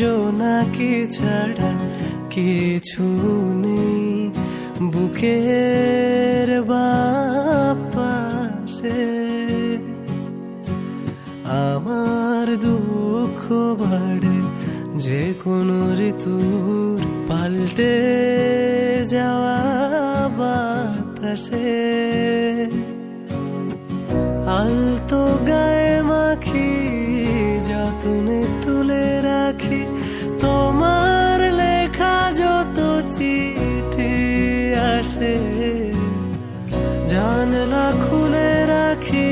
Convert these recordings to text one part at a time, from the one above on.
জোনাকি ছাড়া কিছু নেই। বুকের বাপাশে আমার দুঃখ বাড়ে, যে কোনো ঋতুর পাল্টে যাওয়া বাতাসে। আলতো গায়ে মাখি যতনে রাখি। তোমার লেখা যত চিঠি আসে, জানলা খুলে রাখি,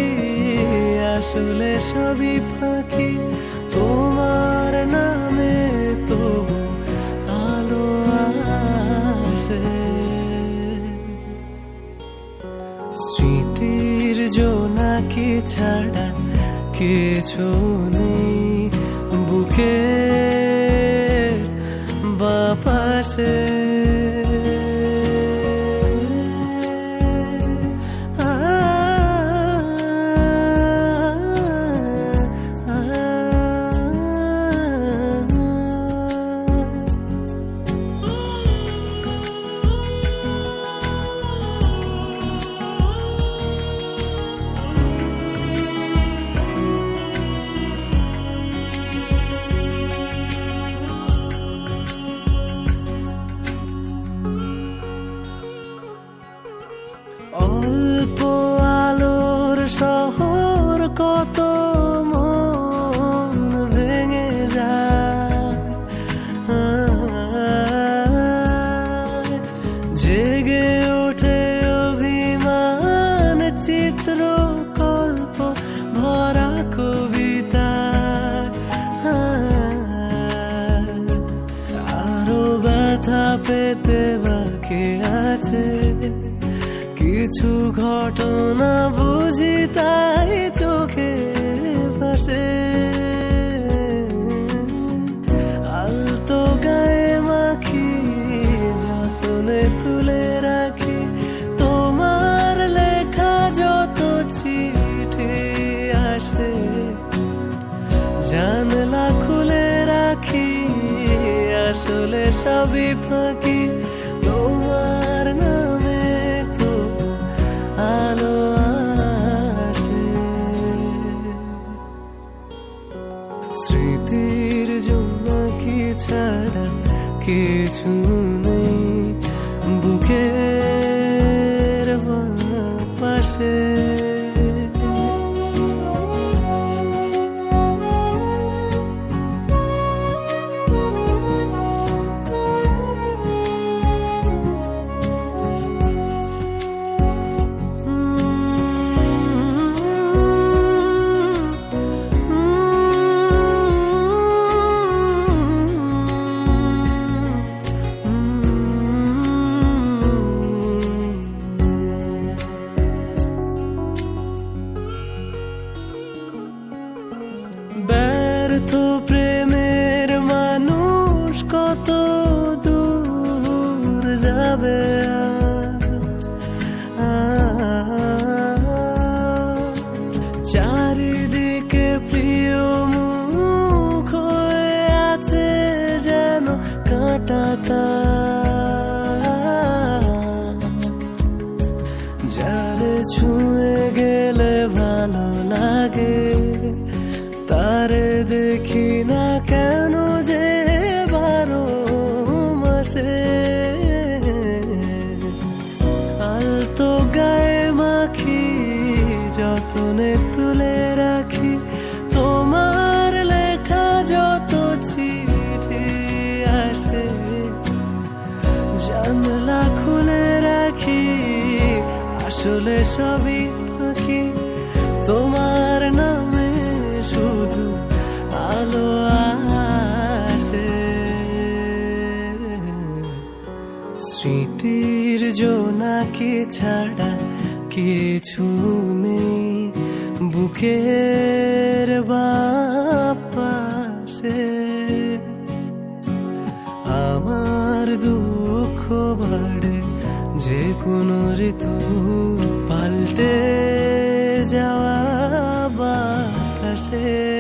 আসলে সবই ফাঁকি। তোমার নামে তবু আলো আসে। স্মৃতির জোনাকি ছাড়া কিছু নেই, বুকে você. অল্প আলোর শহর কত মন ভেঙে যায়। জেগে ওঠে অভিমান চিত্র কল্প ভরা কবিতা। আরও ব্যথা পেতে বাকি আছে। কিছু ঘটনা বুঝি তাই চোখে ভাসে। আলতো গায়ে মাখি, যতনে তুলে রাখি। তোমার লেখা যত চিঠি আসে, জানলা খুলে রাখি, আসলে সবই ফাঁকি। তোমার স্মৃতির জন্য কি ছাড়া কিছু ব্যর্থ প্রেমের মানুষ কত দূর যাবে? চারিদিকে প্রিয় মুখ হয়ে আছে যেন কাঁটা তার। যারে ছুঁয়ে মাসে আলতো গায়ে মাখি, যতনে তুলে রাখি। তোমার লেখা যত চিঠি আসে, জানলা খুলে রাখি, আসলে সবই পাখি। তোমার স্মৃতির জোনাকি ছাড়া কিছু নেই। বুকের বাপাশে আমার দুঃখ বাড়ে, যে কোনো ঋতু পাল্টে যাওয়া বাতাসে।